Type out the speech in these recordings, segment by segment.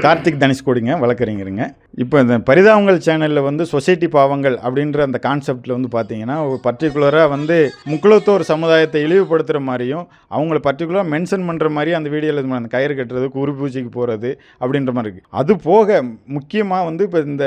கார்த்திக் தனுஷ்கோடிங்க வழக்கறிஞருங்க. இப்போ இந்த பரிதாபங்கள் சேனலில் வந்து சொசைட்டி பாவங்கள் அப்படின்ற அந்த கான்செப்டில் வந்து பார்த்தீங்கன்னா ஒரு பர்டிகுலராக வந்து முக்குளத்தோர் சமுதாயத்தை இழிவுபடுத்துகிற மாதிரியும் அவங்கள பர்டிகுலராக மென்ஷன் பண்ணுற மாதிரி அந்த வீடியோவில் அந்த கயிறு கட்டுறது குரு பூஜைக்கு போகிறது அப்படின்ற மாதிரி இருக்குது அது போக முக்கியமாக வந்து இப்போ இந்த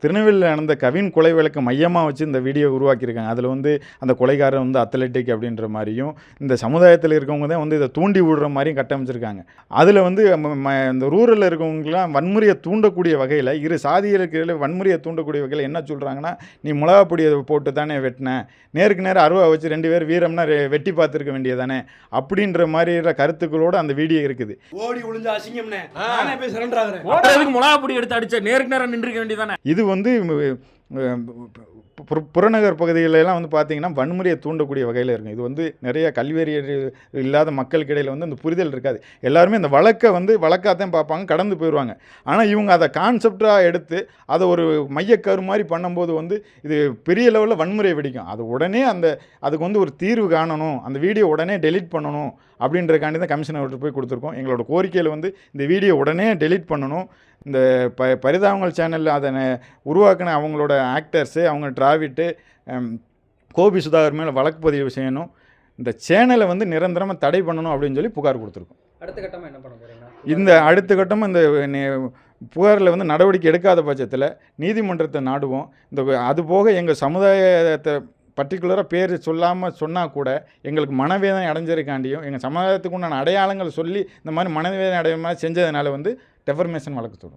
திருநெல்வேலியில் நடந்த கவின் கொலை வழக்கு மையமாக வச்சு இந்த வீடியோ உருவாக்கியிருக்காங்க. அதில் வந்து அந்த கொலைகாரன் வந்து அத்லெட்டிக் அப்படின்ற மாதிரியும் இந்த சமுதாயத்தில் இருக்கவங்க தான் வந்து இதை தூண்டி விடுற மாதிரியும் கட்டமைச்சிருக்காங்க. அதில் வந்து ம- இந்த ரூரலில் இருக்கவங்களாம் வன்முறையை தூண்டக்கூடிய வகையில் இரு சாதிகளுக்கு வன்முறையை தூண்டக்கூடிய வகையில் என்ன சொல்கிறாங்கன்னா நீ மிளகா பொடியை போட்டு தானே வெட்டின? நேருக்கு நேரம் அருவா வச்சு ரெண்டு பேர் வீரம்னா வெட்டி பார்த்துருக்க வேண்டியதானே அப்படின்ற மாதிரியான கருத்துக்களோட அந்த வீடியோ இருக்குது. ஓடி ஒளிஞ்ச அசிங்கம்னே. நானே போய் சரண்டர் ஆகுறேன். ஓடுறதுக்கு மிளகா பொடி எடுத்து அடிச்ச? நேருக்கு நேரம் நின்றுக்க வேண்டியதானே இது வந்து புறநகர் பகுதிகளெல்லாம் வந்து பார்த்திங்கன்னா வன்முறையை தூண்டக்கூடிய வகையில் இருக்கும் இது வந்து நிறைய கல்வியறிவு இல்லாத மக்களுக்கிடையில் வந்து அந்த புரிதல் இருக்காது. எல்லாருமே இந்த வழக்கை வந்து வழக்காக தான் பார்ப்பாங்க கடந்து போயிடுவாங்க ஆனால் இவங்க அதை கான்செப்டாக எடுத்து அதை ஒரு மையக்கரு மாதிரி பண்ணும்போது வந்து இது பெரிய லெவலில் வன்முறை வெடிக்கும். அது உடனே அந்த அதுக்கு வந்து ஒரு தீர்வு காணணும் அந்த வீடியோ உடனே டெலிட் பண்ணணும் அப்படின்றக்காண்டி தான் கமிஷனர்கிட்ட போய் கொடுத்துருக்கோம். எங்களோட கோரிக்கையில் வந்து இந்த வீடியோ உடனே டெலிட் பண்ணணும். இந்த ப பரிதாபங்கள் சேனலில் அதை உருவாக்கின அவங்களோட ஆக்டர்ஸு அவங்க டிராவிட்டு கோபி சுதாகர் மேலே வழக்கு பதிவு செய்யணும். இந்த சேனலை வந்து நிரந்தரமாக தடை பண்ணணும் அப்படின்னு சொல்லி புகார் கொடுத்துருக்கோம். அடுத்த கட்டமா என்ன பண்ண போறீங்க? இந்த அடுத்த கட்டம் இந்த புகாரில் வந்து நடவடிக்கை எடுக்காத பட்சத்தில் நீதிமன்றத்தை நாடுவோம். இந்த அது போக எங்கள் சமுதாயத்தை பர்டிகுலராக பேர் சொல்லாமல் சொன்னால் கூட எங்களுக்கு மனவேதனை அடைஞ்சிருக்காண்டியும் எங்கள் சமுதாயத்துக்கு உண்டான சொல்லி இந்த மாதிரி மனவேதனை அடைய மாதிரி செஞ்சதுனால வந்து டெஃபர்மேஷன் வழக்கு சொல்லுவோம்